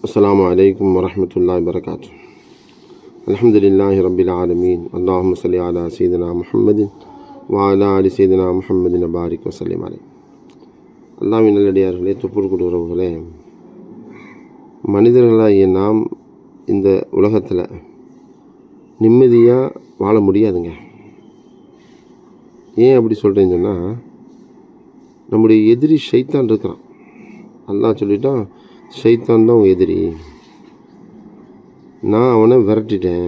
السلام عليكم ورحمة الله وبركاته الحمد لله رب العالمين اللهم صل على سيدنا محمد وعلى آل سيدنا محمد وبارك وسلم عليه அல்லாவின் நல்லடியார்களே தொப்புள் உறவுகளே மனிதர்களாகிய நாம் இந்த உலகத்தில் நிம்மதியாக வாழ முடியாதுங்க ஏன் அப்படி சொல்கிறேன்னு சொன்னால் நம்முடைய எதிரி ஷைத்தான் இருக்கிறான் அல்லாஹ் சொல்லிட்டான் ஷைத்தான் தான் உன் எதிரி. நான் அவனை விரட்டிட்டேன்.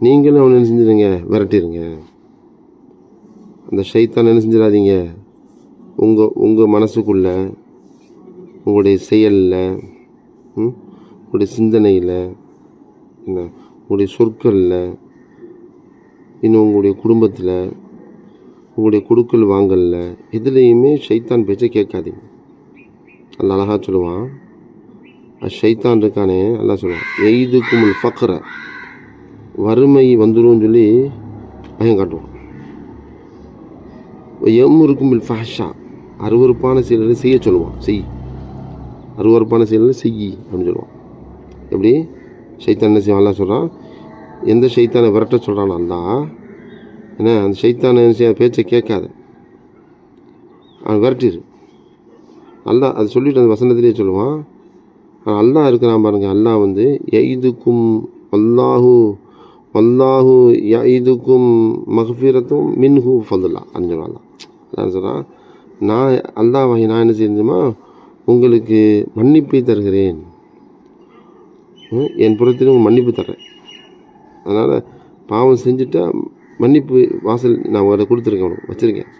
நீங்களும் அவனை என்ன செஞ்சிருங்க? விரட்டிடுங்க அந்த ஷைத்தான் என்ன செஞ்சிடாதீங்க? உங்கள் உங்கள் மனசுக்குள்ள உங்களுடைய செயலில் ம், உங்களுடைய சிந்தனையில் என்ன? உங்களுடைய சொற்களில் இன்னும் உங்களுடைய குடும்பத்தில் உங்களுடைய கொடுக்கல் வாங்கலில் எதுலேயுமே ஷைத்தான் பேச்சை கேட்காதீங்க. அல்ல அழகாக சொல்லுவான் ஷைத்தான் இருக்கானே நல்லா சொல்லுவான் எய்துக்கும் ஃபக்ர வறுமை வந்துடும் சொல்லி பயம் காட்டுவான். எம் இருக்கும் ஃபஹஷா அருவறுப்பான செயல்களை செய்ய சொல்லுவான் செய். அருவறுப்பான செயல்களை செய் அப்படின்னு சொல்லுவான். எப்படி? ஷைத்தான் என்ன செய்வான் அல்லாஹ் சொல்கிறான் எந்த ஷைத்தானை விரட்ட சொல்கிறான் அல்லா என்ன அந்த ஷைத்தானை என்ன செய்ய பேச்சை கேட்காத. அவன் விரட்டிடு அல்லா அது சொல்லிட்டு அந்த வசனத்திலேயே சொல்லுவான். அல்லாஹ் இருக்கிறான் பாருங்கள் அல்லாஹ் வந்து எய்துக்கும் அல்லாஹு அல்லாஹு யைதுக்கும் மஹ்ஃபீரத்தும் மின்ஹு ஃபதுல்லா அப்படின்னு சொல்லலாம் அதான் சொல்கிறான் நான் அல்லாஹ் வகை நான் என்ன செய்யணுமா உங்களுக்கு மன்னிப்பை தருகிறேன். என் என் புறத்திலும் மன்னிப்பு தர்றேன். அதனால் பாவம் செஞ்சுட்டா மன்னிப்பு வாசல் நான் உங்களை கொடுத்துருக்கேன் வச்சுருக்கேன்.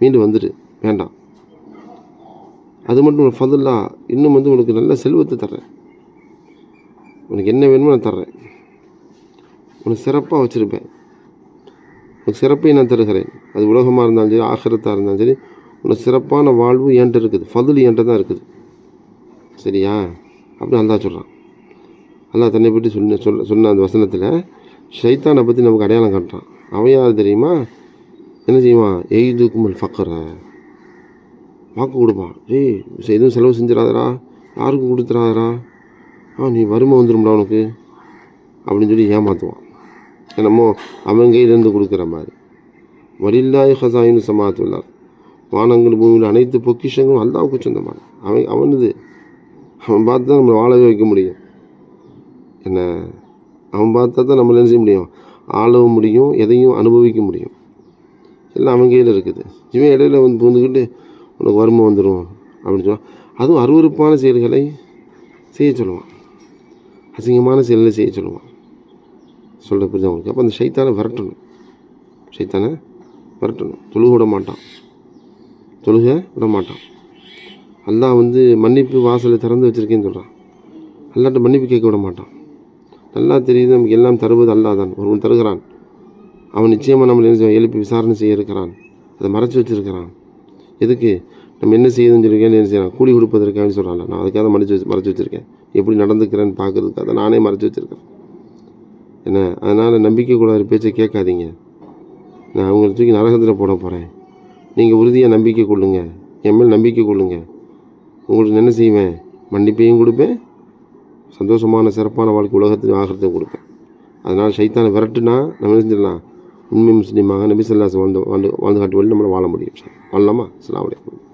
மீண்டும் வந்துடு வேண்டாம். அது மட்டும் இல்லை ஃபதுல்லா இன்னும் வந்து உனக்கு நல்ல செல்வத்தை தர்றேன். உனக்கு என்ன வேணுமோ நான் தர்றேன். உனக்கு சிறப்பாக வச்சுருப்பேன். உனக்கு சிறப்பை நான் தருகிறேன். அது உலகமாக இருந்தாலும் சரி ஆகிரத்தாக இருந்தாலும் சரி உனக்கு சிறப்பான வாழ்வு என்கிட்ட இருக்குது. ஃபதுல் என்கிட்ட தான் இருக்குது. சரியா? அப்படி அல்லா சொல்கிறான் அல்லா தன்னை பற்றி சொன்ன சொல்ல சொன்ன அந்த வசனத்தில் ஷைத்தானை பற்றி நமக்கு அடையாளம் காட்டுறான். அவன் யார் தெரியுமா? என்ன செய்வான்? எய்து ஃபக்கரை வாக்கு கொடுப்பான் ஏய் எதுவும் செலவு செஞ்சிடாதடா. யாருக்கும் கொடுத்துடாதடா. ஆ நீ வறுமை வந்துடும்டா உனக்கு. அப்படின்னு சொல்லி ஏமாற்றுவான் என்னமோ அவன் கையிலேருந்து கொடுக்குற மாதிரி. வலில்லாய் ஹசாயின் சமாத்துள்ளார் வானங்கள் பூமியில் அனைத்து பொக்கிஷங்களும் அல்லாவுக்கு சொந்தமான அவன் அவனுது அவன் பார்த்து தான் நம்மளை வாழவே வைக்க முடியும். என்ன? அவன் பார்த்தா தான் நம்மள என்ன செய்ய முடியும்? ஆளவும் முடியும் எதையும் அனுபவிக்க முடியும். எல்லாம் அவன் கையில் இருக்குது. இவன் இடையில வந்து பூந்துக்கிட்டு உனக்கு வறுமை வந்துடும் அப்படின்னு சொல்லுவான். அதுவும் அருவருப்பான செயல்களை செய்ய சொல்லுவான். அசிங்கமான செயல்களை செய்ய சொல்லுவான். சொல்ல புரிஞ்சு அவனுக்கு அப்போ அந்த சைத்தானை விரட்டணும். சைத்தானை விரட்டணும். தொழுக விட மாட்டான். தொழுக விட மாட்டான். அல்லாஹ் வந்து மன்னிப்பு வாசலை திறந்து வச்சிருக்கேன்னு சொல்கிறான் அல்லாட்ட மன்னிப்பு கேட்க விட மாட்டான். நல்லா தெரியுது நமக்கு எல்லாம் தருவது அல்லாதான் ஒருவன் தருகிறான். அவன் நிச்சயமாக நம்மளை என்ன செய்வான்? எழுப்பி விசாரணை செய்ய இருக்கிறான். அதை மறைச்சி வச்சிருக்கிறான். எதுக்கு? நம்ம என்ன செய்யுதுன்னு சொல்லி என்ன செய்யலாம்? கூலி கொடுப்பதற்காக சொல்கிறான் நான் அதுக்காக மறைச்சி வச்சு மறைச்சி வச்சுருக்கேன். எப்படி நடந்துக்கிறேன்னு பார்க்கறதுக்காக நானே மறைச்சி வச்சுருக்கேன். என்ன? அதனால் நம்பிக்கை கூடாத பேச்சை கேட்காதீங்க. நான் அவங்களை தூக்கி நரகத்தில் போட போகிறேன் நீங்கள் உறுதியாக நம்பிக்கை கொள்ளுங்க. என் மேல் நம்பிக்கை கொள்ளுங்க. உங்களுக்கு என்ன செய்வேன்? மன்னிப்பையும் கொடுப்பேன். சந்தோஷமான சிறப்பான வாழ்க்கை உலகத்தையும் ஆகிறதையும் கொடுப்பேன். அதனால் சைத்தானை விரட்டுனா நம்ம என்ன செஞ்சிடலாம்? உண்மை முஸ்லீமாக நபி சொல்லாஸ் வாழ்ந்து வாழ்ந்து வாழ்ந்து காட்டு வழி நம்மளை வாழ முடியும். 얼마만是哪 고.